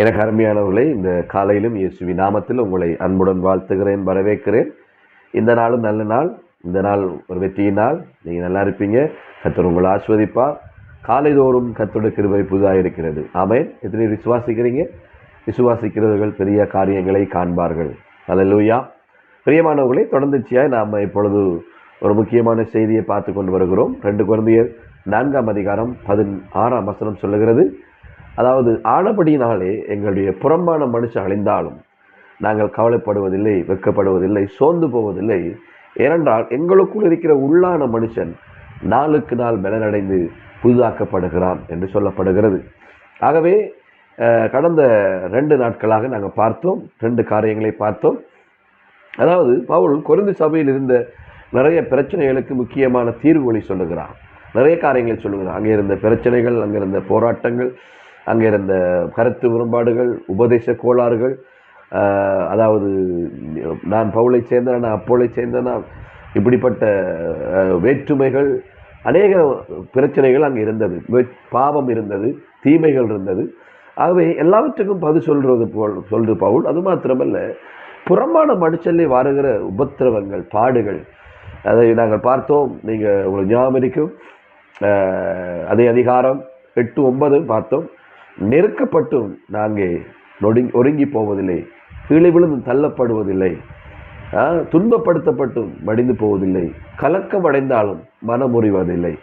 எனக்கு அருமையானவர்களே இந்த காலையிலும் இயேசுவி நாமத்தில் உங்களை அன்புடன் வாழ்த்துகிறேன் வரவேற்கிறேன். இந்த நாளும் நல்ல நாள் இந்த நாள் ஒரு வெற்றியின் நாள். நீங்கள் நல்லா இருப்பீங்க. கத்தர் உங்களை ஆஸ்வதிப்பார் காலைதோறும் கத்தோட கிருபை புதுதாக இருக்கிறது ஆமேன். எத்தனை விசுவாசிக்கிறீங்க? விசுவாசிக்கிறவர்கள் பெரிய காரியங்களை காண்பார்கள். அல்லேலூயா பிரியமானவர்களை தொடர்ந்துச்சியாக நாம் இப்பொழுது ஒரு முக்கியமான செய்தியை பார்த்து கொண்டு வருகிறோம். ரெண்டு குழந்தையர் நான்காம் அதிகாரம் பதின் ஆறாம் வசனம் சொல்லுகிறது. அதாவது ஆனபடியினாலே எங்களுடைய புறம்பான மனுஷன் அழிந்தாலும் நாங்கள் கவலைப்படுவதில்லை வெட்கப்படுவதில்லை சோர்ந்து போவதில்லை. ஏனென்றால் எங்களுக்குள் இருக்கிற உள்ளான மனுஷன் நாளுக்கு நாள் பலனடைந்து புதிதாக்கப்படுகிறான் என்று சொல்லப்படுகிறது. ஆகவே கடந்த ரெண்டு நாட்களாக நாங்கள் பார்த்தோம் ரெண்டு காரியங்களை பார்த்தோம். அதாவது பவுல் குறைந்த சபையில் இருந்த நிறைய பிரச்சனைகளுக்கு முக்கியமான தீர்வுகளை சொல்லுகிறான் நிறைய காரியங்களை சொல்லுகிறான் அங்கே இருந்த பிரச்சனைகள் அங்கே இருந்த போராட்டங்கள் அங்கே இருந்த கருத்து முரண்பாடுகள் உபதேச கோளாறுகள் அதாவது நான் பவுளை சேர்ந்தேன் நான் அப்போலை சேர்ந்தேனா இப்படிப்பட்ட வேற்றுமைகள் அநேக பிரச்சனைகள் அங்கே இருந்தது. பாவம் இருந்தது தீமைகள் இருந்தது. ஆகவே எல்லாவற்றுக்கும் பது சொல்றது போல் சொல்ற பவுல். அது மாத்திரமல்ல புறம்பான மனுஷல்லே வருகிற உபத்திரவங்கள் பாடுகள் அதை நாங்கள் பார்த்தோம். நீங்கள் உங்களுக்கு ஞாபகம் இருக்கும். அதே அதிகாரம் எட்டு ஒன்பது பார்த்தோம். நெருக்கப்பட்டும் நாங்கள் நொடுங்கி ஒருங்கி போவதில்லை. கீழே விழுந்து தள்ளப்படுவதில்லை. துன்பப்படுத்தப்பட்டும் மடிந்து போவதில்லை. கலக்கம் அடைந்தாலும் மனமுறிவதில்லை.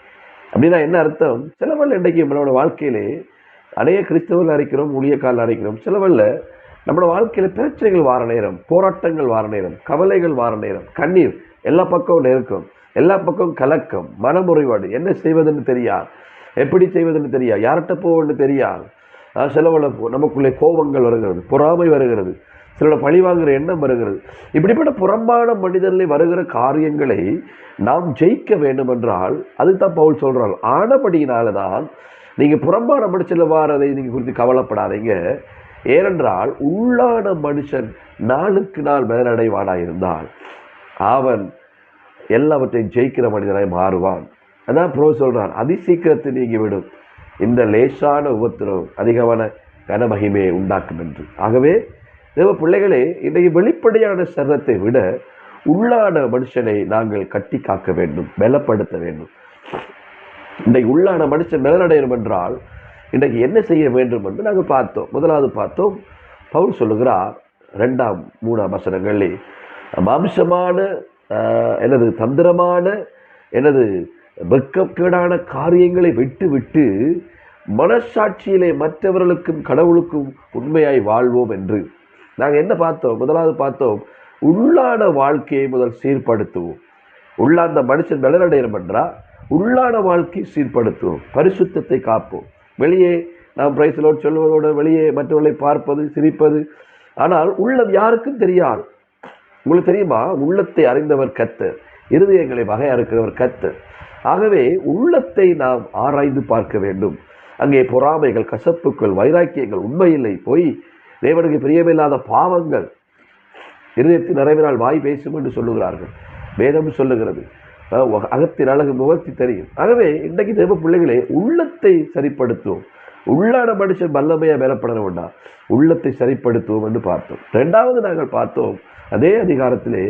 அப்படின்னா என்ன அர்த்தம்? சிலவல்ல இன்றைக்கு நம்மளோட வாழ்க்கையிலே. அநேக கிறிஸ்தவர்கள் அரைக்கிறோம் ஊழியக்காரில் அரைக்கிறோம். சிலவல்ல. நம்மளோட வாழ்க்கையில் பிரச்சனைகள் வார நேரம் போராட்டங்கள் வார நேரம் கவலைகள் வார நேரம் கண்ணீர் எல்லா பக்கமும் நெருக்கம் எல்லா பக்கம் கலக்கம் மனமுறைவாடு என்ன செய்வதுன்னு தெரியாது எப்படி செய்வதுன்னு தெரியாது யார்கிட்ட போவதுன்னு தெரியாது சிலவள நமக்குள்ளே கோபங்கள் வருகிறது பொறாமை வருகிறது சிலோட பழி வாங்குகிற எண்ணம் வருகிறது. இப்படிப்பட்ட புறம்பான மனிதர்களை வருகிற காரியங்களை நாம் ஜெயிக்க வேண்டும் என்றால் அதுதான் பவுல் சொல்கிறார் ஆனபடியினால தான் நீங்கள் புறம்பான மனுஷனில் வாரதை நீங்கள் குறித்து கவலைப்படாதீங்க. ஏனென்றால் உள்ளான மனுஷன் நாளுக்கு நாள் மேலடைவானாக இருந்தால் அவன் எல்லாவற்றையும் ஜெயிக்கிற மனிதனாய் மாறுவான். அதான் ப்ரோ சொல்றான் அதிசீக்கிரத்தில் நீங்கிவிடும் இந்த லேசான உபத்திரம் அதிகமான கனமகிமையை உண்டாக்கும் என்று. ஆகவே தேவ பிள்ளைகளே இன்றைக்கு வெளிப்படையான சரணத்தை விட உள்ளான மனுஷனை நாங்கள் கட்டி காக்க வேண்டும் பலப்படுத்த வேண்டும். இன்றைக்கு உள்ளான மனுஷன் பலனடையணும் என்றால் இன்றைக்கு என்ன செய்ய வேண்டும் என்று நாங்கள் பார்த்தோம். முதலாவது பார்த்தோம் பவுல் சொல்லுகிறார் ரெண்டாம் மூணாம் வசனங்களில் மாம்சமான எனது தந்திரமான எனது வெக்கக்கேடான காரியங்களை விட்டு விட்டு மனசாட்சியிலே மற்றவர்களுக்கும் கடவுளுக்கும் உண்மையாய் வாழ்வோம் என்று. நாங்கள் என்ன பார்த்தோம்? முதலாவது பார்த்தோம் உள்ளான வாழ்க்கையை முதல் சீர்படுத்துவோம். உள்ளாந்த மனுஷன் பலனடையணும் என்றால் உள்ளான வாழ்க்கையை சீர்படுத்துவோம். பரிசுத்தத்தை காப்போம். வெளியே நாம் பிரைசலோடு சொல்வதோடு வெளியே மற்றவர்களை பார்ப்பது சிரிப்பது. ஆனால் உள்ளம் யாருக்கும் தெரியாது. உங்களுக்கு தெரியுமா? உள்ளத்தை அறிந்தவர் கத்தர் இருதயங்களை வகை கத்து கத்தர் ஆகவே உள்ளத்தை நாம் ஆராய்ந்து பார்க்க வேண்டும். அங்கே பொறாமைகள் கசப்புக்கள் வைராக்கியங்கள் உண்மையில்லை. போய் தேவனுக்கு பிரியமில்லாத பாவங்கள் இருதயத்தின் நிறைவினால் வாய் பேசும் என்று சொல்லுகிறார்கள். வேதம் சொல்லுகிறது. அகத்தின் அழகு முகத்தி தெரியும். ஆகவே இன்றைக்கு தேவ பிள்ளைகளே உள்ளத்தை சரிப்படுத்துவோம். உள்ளான மனுஷன் வல்லமையா மேலப்பட வேண்டாம் உள்ளத்தை சரிப்படுத்துவோம் என்று பார்த்தோம். ரெண்டாவது நாங்கள் பார்த்தோம் அதே அதிகாரத்திலே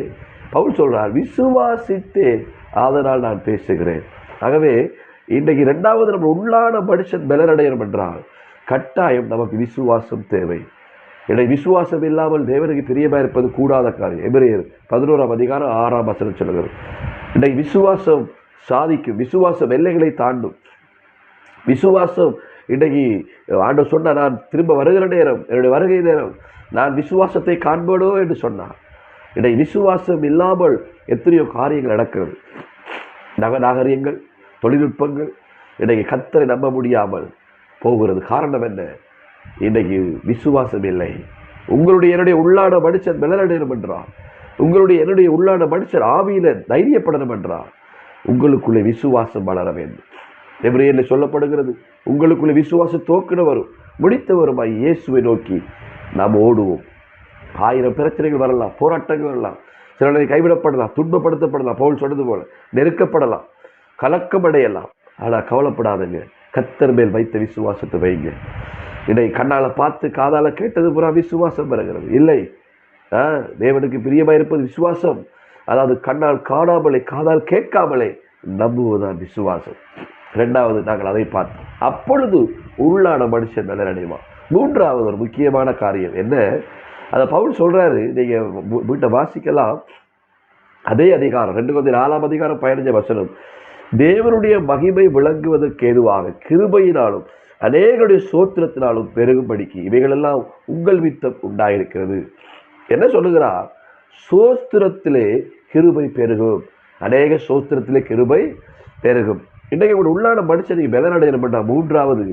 பவுல் சொல்றார் விசுவாசித்தேன் அதனால் நான் பேசுகிறேன். ஆகவே இன்றைக்கு ரெண்டாவது நம்ம உள்ளான மனுஷன் பலனடையணும் என்றால் கட்டாயம் நமக்கு விசுவாசம் தேவை. என்னை விசுவாசம் இல்லாமல் தேவனுக்கு பிரியமாக இருப்பது கூடாத காரியம். எபிரேயர் பதினோராம் அதிகாரம் ஆறாம் வசனம் சொல்லுகிறது. இன்றைக்கு விசுவாசம் சாதிக்கும் விசுவாசம் எல்லைகளை தாண்டும். விசுவாசம் இன்றைக்கு ஆண்டு சொன்ன நான் திரும்ப வருகிற நேரம் என்னுடைய வருகை நேரம் நான் விசுவாசத்தை காண்பேனோ என்று சொன்னார். இன்றைக்கு விசுவாசம் இல்லாமல் எத்தனையோ காரியங்கள் நடக்கிறது. நவநாகரியங்கள் தொழில்நுட்பங்கள். இன்றைக்கு கத்தரை நம்ப முடியாமல் போகிறது காரணம் என்ன? இன்றைக்கு விசுவாசம் இல்லை. உங்களுடைய என்னுடைய உள்ளான மனுஷன் பலனடையணும் என்றார். உங்களுடைய என்னுடைய உள்ளான மனுஷர் ஆவியில தைரியப்படணும் என்றார். உங்களுக்குள்ளே விசுவாசம் வளர வேண்டும். எபிரேயரில் சொல்லப்படுகிறது உங்களுக்குள்ளே விசுவாசம் தோக்கினவரும் வரும் முடித்து வருமாய் இயேசுவை நோக்கி நாம் ஓடுவோம். ஆயிரம் பிரச்சனைகள் வரலாம் போராட்டங்கள் வரலாம். சிலரை கைவிடப்படலாம் துன்பப்படுத்தப்படலாம். பவுல் சொன்னது போல நெருக்கப்படலாம் கலக்கம் அடையலாம் ஆனால் கவலைப்படாதுங்க. கத்தர் மேல் வைத்த விசுவாசத்தை வைங்க. இதை கண்ணால் பார்த்து காதால் கேட்டது பூரா விசுவாசம் வருகிறது. இல்லை. ஆ, தேவனுக்கு பிரியமாக இருப்பது விசுவாசம். அதாவது கண்ணால் காணாமலே காதால் கேட்காமலே நம்புவதுதான் விசுவாசம். ரெண்டாவது நாங்கள் அதை பார்த்தோம் அப்பொழுது உள்ளான மனுஷன் நலனடைவான் மூன்றாவது ஒரு முக்கியமான காரியம் என்ன? அதை பவுல் சொல்கிறாரு நீங்க வீட்டை வாசிக்கலாம். அதே அதிகாரம் ரெண்டு கொஞ்சம் நாலாம் அதிகாரம் பயணிஞ்ச வசனம். தேவனுடைய மகிமை விளங்குவதற்கு ஏதுவாக கிருபையினாலும் அநேகருடைய சோத்திரத்தினாலும் பெருகும்படிக்கு இவைகளெல்லாம் உங்கள் வித்தம் உண்டாயிருக்கிறது. என்ன சொல்லுகிறார் சோஸ்திரத்திலே கிருபை பெருகும். அநேக சோஸ்திரத்திலே கிருபை பெருகும். இன்றைக்கு ஒரு உள்ளான மனுஷனுக்கு பண்ணால் மூன்றாவது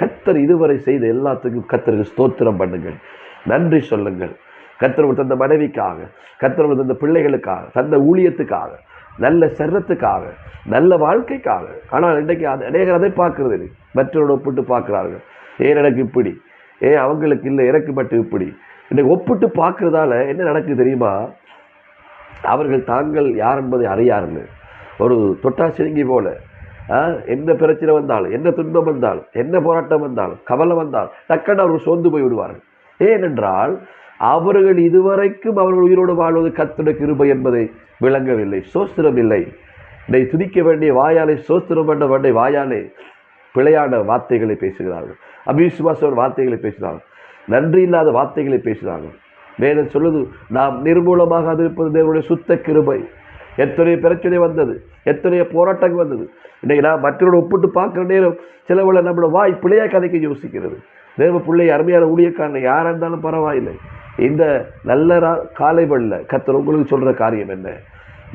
கத்தர் இதுவரை செய்த எல்லாத்துக்கும் கத்தருக்கு ஸ்தோத்திரம் பண்ணுங்கள். நன்றி சொல்லுங்கள். கத்தரவு தந்த மனைவிக்காக கத்தரவு தந்த பிள்ளைகளுக்காக தந்த ஊழியத்துக்காக நல்ல செல்வத்துக்காக நல்ல வாழ்க்கைக்காக. ஆனால் இன்றைக்கு அது அநேகர் அதை பார்க்கறது இல்லை. மற்றவரோட ஒப்பிட்டு பார்க்குறார்கள். ஏன் எனக்கு இப்படி? ஏன் அவங்களுக்கு இல்லை? எனக்கு மட்டும் இப்படி? இன்றைக்கு ஒப்பிட்டு பார்க்குறதால என்ன நடக்குது தெரியுமா? அவர்கள் தாங்கள் யார் என்பதை அறியாருன்னு. ஒரு தொட்டா சிறுங்கி போல. ஆ, என்ன பிரச்சனை வந்தாலும் என்ன துன்பம் வந்தாலும் என்ன போராட்டம் வந்தாலும் கவலை வந்தாலும் டக்குன்னு அவர்கள் சோர்ந்து போய் விடுவார்கள். ஏனென்றால் அவர்கள் இதுவரைக்கும் அவர்கள் உயிரோடு வாழ்வது கத்துட கிருபை என்பதை விளங்கவில்லை சோஸ்திரம் இல்லை இதை துதிக்க வேண்டிய வாயாலே சோஸ்திரம் பண்ண வேண்டிய வாயாலே பிழையான வார்த்தைகளை பேசுகிறார்கள். அபிவிசுவாச வார்த்தைகளை பேசுகிறார்கள். நன்றி இல்லாத வார்த்தைகளை பேசுகிறார்கள். வேதம் சொல்லுது நாம் நிர்மூலமாக இருப்பது தேவனுடைய சுத்த கிருபை. எத்தனை பிரச்சனை வந்தது எத்தனைய போராட்டங்கள் வந்தது. இன்னைக்கு நான் மற்றவரோட ஒப்பிட்டு பார்க்குற நேரம் சிலவில் நம்மளோட வாய் பிழையாக கதைக்கு யோசிக்கிறது. தேவ பிள்ளை அருமையான ஊழியக்காரன் யாராக இருந்தாலும் பரவாயில்லை. இந்த நல்ல ரா- காலை வெள்ள கத்தர் உங்களுக்கு சொல்கிற காரியம் என்ன?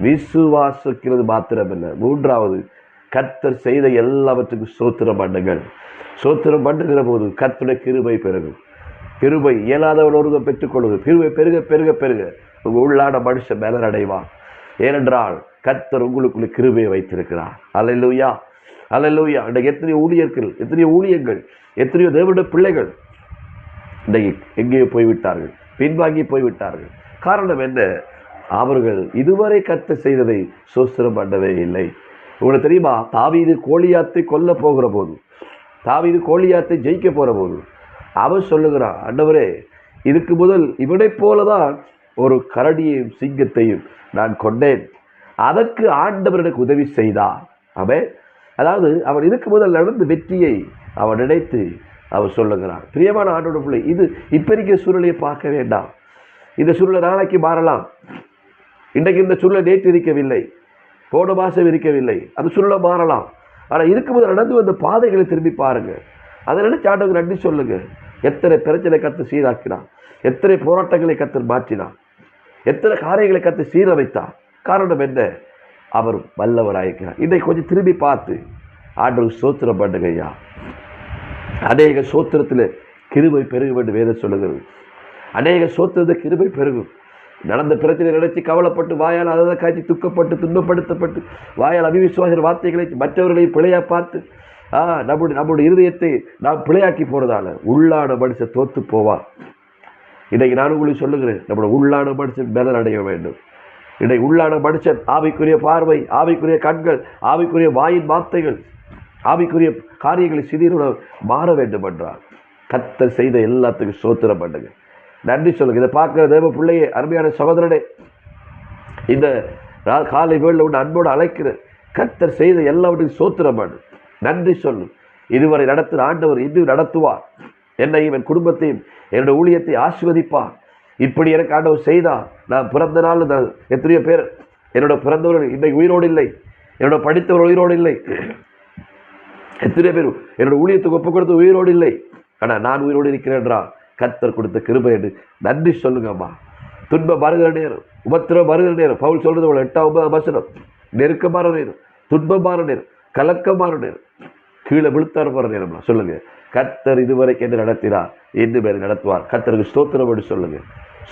விசுவாசிக்கிறது மாத்திரம் இல்லை மூன்றாவது கத்தர் செய்த எல்லாவற்றுக்கும் சோத்திரம் பண்ணுங்கள். சோத்திரம் பண்ணுகிற போது கத்துடைய கிருபை பெருகும். கிருபை இயலாதவன் ஒருவர் பெற்றுக்கொள்வது கிருபை பெருக பெருக பெருக. உங்கள் உள்ளான மனுஷன் மேலர் அடைவான் ஏனென்றால் கத்தர் உங்களுக்குள்ள கிருபையை வைத்திருக்கிறார். அல்லேலூயா. அல்லேலூயா. இன்றைக்கு எத்தனையோ ஊழியர்கள் எத்தனை ஊழியர்கள் எத்தனையோ தேவனுடைய பிள்ளைகள் இன்றைக்கு எங்கேயோ போய்விட்டார்கள்? பின்வாங்கி போய்விட்டார்கள். காரணம் என்ன? அவர்கள் இதுவரை கத்த செய்ததை சோஸ்திரம் பண்ணவே இல்லை. உங்களுக்கு தெரியுமா? தாவீது கோழியாத்தை கொல்ல போகிற போது தாவீது கோழியாத்தை ஜெயிக்க போகிற போது அவன் சொல்லுகிறான் அண்டவரே இதுக்கு முதல் இவனைப் போலதான் ஒரு கரடியையும் சிங்கத்தையும் நான் கொண்டேன். அதற்கு ஆண்டவர் எனக்கு உதவி செய்தார். அவன் அதாவது அவன் இதுக்கு முதல் நடந்த வெற்றியை அவன் நினைத்து அவர் சொல்லுகிறான். பிரியமான ஆண்டோட பிள்ளை இது இப்ப இருக்கிற பார்க்க வேண்டாம். இந்த சூழலை நாளைக்கு மாறலாம். இன்றைக்கு இந்த சூழலை நேற்று இருக்கவில்லை. போன மாதம் இருக்கவில்லை. அந்த சூழலை மாறலாம். ஆனால் இதுக்கு முதல் நடந்து வந்த பாதைகளை திரும்பி பாருங்கள் அதை நினச்சி ஆண்டவங்க நன்றி சொல்லுங்கள் எத்தனை பிரச்சனை கற்று சீராக்கினான் எத்தனை போராட்டங்களை கற்று மாற்றினான் எத்தனை காரியங்களை கற்று சீரமைத்தான் காரணம் என்ன? அவர் வல்லவராயிருக்கிறார். இதை கொஞ்சம் திரும்பி பார்த்து ஆண்டவர் சோத்திரம் பண்ணுங்கய்யா அநேக சோத்திரத்தில் கிருபை பெருக வேண்டும் வேதம் சொல்லுகிறது. அநேக சோத்திரத்தை கிருபை பெருகும். நடந்த பிரச்சனை நினைச்சு கவலைப்பட்டு வாயால் அதை காய்ச்சி துக்கப்பட்டு துன்பப்படுத்தப்பட்டு வாயால் அபிவிசுவாசர் வார்த்தைகளை மற்றவர்களை பிழையாக பார்த்து ஆ நம்முடைய நம்முடைய இருதயத்தை நாம் பிழையாக்கி போகிறதால உள்ளான மனுஷன் தோத்து போவார் இன்றைக்கு நான் உங்களுக்கு சொல்லுகிறேன் நம்மளோட உள்ளான மனுஷன் பலன் அடைய வேண்டும். இன்றைக்கு உள்ளான மனுஷன் ஆவிக்குரிய பார்வை ஆவிக்குரிய கண்கள் ஆவிக்குரிய வாயின் வார்த்தைகள் ஆவிக்குரிய காரியங்களை சிறிய மாற வேண்டும் என்றார். கத்தர் செய்த எல்லாத்துக்கும் சோத்திரம் பண்ணுங்க. நன்றி சொல்லுங்க. இதை பார்க்குற தேவ பிள்ளையே அருமையான சகோதரனே இந்த காலை வேளையில் ஒன்று அன்போடு அழைக்கிற கத்தர் செய்த எல்லாவற்றையும் சோத்திரம் பண்ணு. நன்றி சொல்லு. இதுவரை நடத்தின ஆண்டவர் இன்னும் நடத்துவார். என்னையும் என் குடும்பத்தையும் என்னுடைய ஊழியத்தை ஆசிர்வதிப்பார். இப்படி எனக்கு ஆண்டவர் செய்தார். நான் பிறந்த நாள் நான் எத்தனையோ பேர் என்னோட பிறந்தவர்கள் இன்னைக்கு உயிரோடு இல்லை. என்னோட படித்தவர் உயிரோடு இல்லை. எத்தனை பேர்? என்னோட ஊழியத்துக்கு ஒப்பு கொடுத்து உயிரோடு இல்லை. ஆனால் நான் உயிரோடு இருக்கிறேன்றா. கத்தர் கொடுத்த கிருபை என்று. நன்றி சொல்லுங்கம்மா துன்பம் வருகிற நேரம் உபத்திரம் வருகிற நேரம். பவுல் சொல்றது போல எட்டாம் ஒன்பதாம் வசனம். நெருக்கமான நேரம் துன்பமான நேரம் கலக்கமான நேரம். கீழே விழுத்தார போகிற நேரம்னா சொல்லுங்க. கத்தர் இதுவரைக்கும் என்ன நடத்தினார் இன்னும் பேர் நடத்துவார். கத்தருக்கு ஸ்தோத்திரம் அப்படி சொல்லுங்க.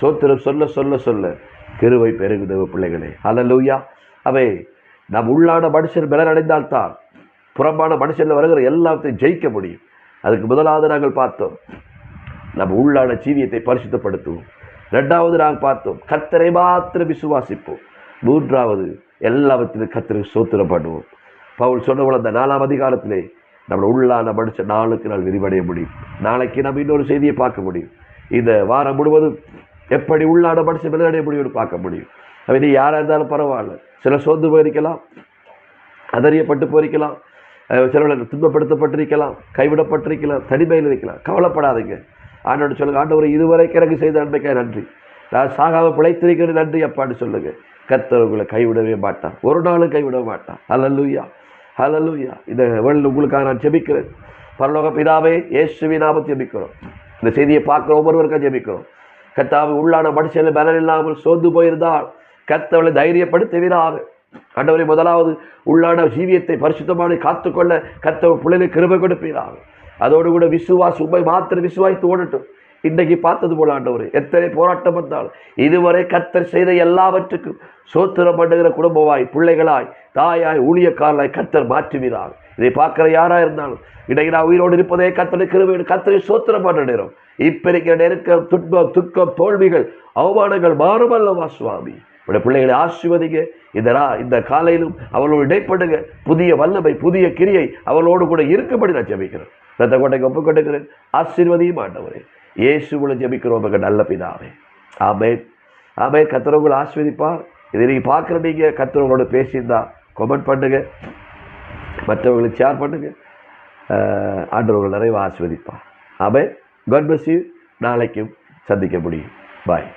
ஸ்தோத்திரம் சொல்ல சொல்ல சொல்ல. கிருவை பெருகுதவ பிள்ளைகளே. ஹalleluya அவை நம் உள்ளான மனுஷன் பலன் அடைந்தால்தான் புறம்பான மனுஷனில் வருகிற எல்லாத்தையும் ஜெயிக்க முடியும். அதுக்கு முதலாவது நாங்கள் பார்த்தோம். நம்ம உள்ளான ஜீவியத்தை பரிசுத்தப்படுத்துவோம். ரெண்டாவது நாங்கள் பார்த்தோம். கத்தரை மாத்திரம் விசுவாசிப்போம். மூன்றாவது எல்லாவற்றிலும் கத்தருக்கு சோத்திரம் பண்ணுவோம். பவுல் சொன்னவள் அந்த நாலாம் அதிகாரத்திலே நம்ம உள்ளான மனுஷன் நாளுக்கு நாள் விரிவடைய முடியும். நாளைக்கு நம்ம இன்னொரு செய்தியை பார்க்க முடியும். இந்த வாரம் முழுவதும் எப்படி உள்ளான படித்து விளையாடைய முடியும்னு பார்க்க முடியும். அப்படி யாராக இருந்தாலும் பரவாயில்ல. சில சோர்ந்து போயிருக்கலாம். அதறியப்பட்டு போயிருக்கலாம். அஹ் சிலவர்கள் துன்பப்படுத்தப்பட்டிருக்கலாம் கைவிடப்பட்டிருக்கலாம் தனிமையில் இருக்கலாம். கவலைப்படாதீங்க. ஆண்டோட சொல்லுங்க ஆண்டவர் இதுவரை எனக்கு செய்த நன்மைக்காக நன்றி. நான் சாகாமல் பிழைத்திருக்கிறது நன்றி அப்பான்னு சொல்லுங்க. கத்தர் உங்களை கைவிடவே மாட்டான் ஒரு நாளும் கைவிட மாட்டான் ஹலல்லூயா ஹலல்லூயா இந்த வேல் உங்களுக்காக நான் ஜெபிக்கிறேன். பரலோக பிதாவே இயேசுவி நாம ஜெபிக்கிறோம். இந்த செய்தியை பார்க்குற ஒவ்வொருவருக்கும் ஜெபிக்கிறோம். கத்தாவை உள்ளான மனுஷன் பலன் இல்லாமல் சோர்ந்து போயிருந்தால் கத்தவளை தைரியப்படுத்துவீராக. ஆண்டவரை முதலாவது உள்ளான ஜீவியத்தை பரிசுத்தமான காத்துக்கொள்ள கத்த பிள்ளைகளுக்கு கிருபை கொடுப்பீராக. அதோடு கூட விசுவாச உண்மை மாத்திரம் விசுவாசித்து ஓடட்டும். இன்றைக்கு பார்த்தது போல ஆண்டவர் எத்தனை போராட்டம் வந்தாலும் இதுவரை கத்தர் செய்த எல்லாவற்றுக்கும் சோத்திரம் பண்ணுகிற குடும்பமாய் பிள்ளைகளாய் தாயாய் ஊழியக்காரலாய் கத்தர் மாற்றுவீராக. இதை பார்க்குற யாராக இருந்தாலும் இன்றைக்கு நான் உயிரோடு இருப்பதே கத்தனை கிருபை கத்தனை சோத்திரம் பண்ண நேரம். இப்ப இருக்கிற நெருக்கம் துன்பம் துக்கம் தோல்விகள் அவமானங்கள் மாறுமல்லவா சுவாமி? உடைய பிள்ளைகளை ஆசிர்வதிங்க. இந்த ரா- இந்த காலையிலும் அவளோடு இடைப்படுங்க. புதிய வல்லமை புதிய கிரியை அவளோடு கூட இருக்கும்படி நான் ஜெபிக்கிறேன். ரத்த கோட்டைக்கு ஒப்பு கொடுக்கிறேன். ஆசீர்வதியும் ஆண்டவரே. இயேசு மூலம் ஜெபிக்கிறோம். எங்கள் நல்ல பிதாவே. ஆமே ஆமே கத்திரவங்களை ஆஸ்வதிப்பார் இதை நீங்கள் பார்க்குற நீங்கள் கத்திரவங்களோட பேசியிருந்தா கமெண்ட் பண்ணுங்க. மற்றவங்களுக்கு ஷேர் பண்ணுங்க. ஆண்டவர்கள் நிறைய ஆஸ்வதிப்பார் ஆமே காட் bless நாளைக்கும் சந்திக்க முடியும். பாய்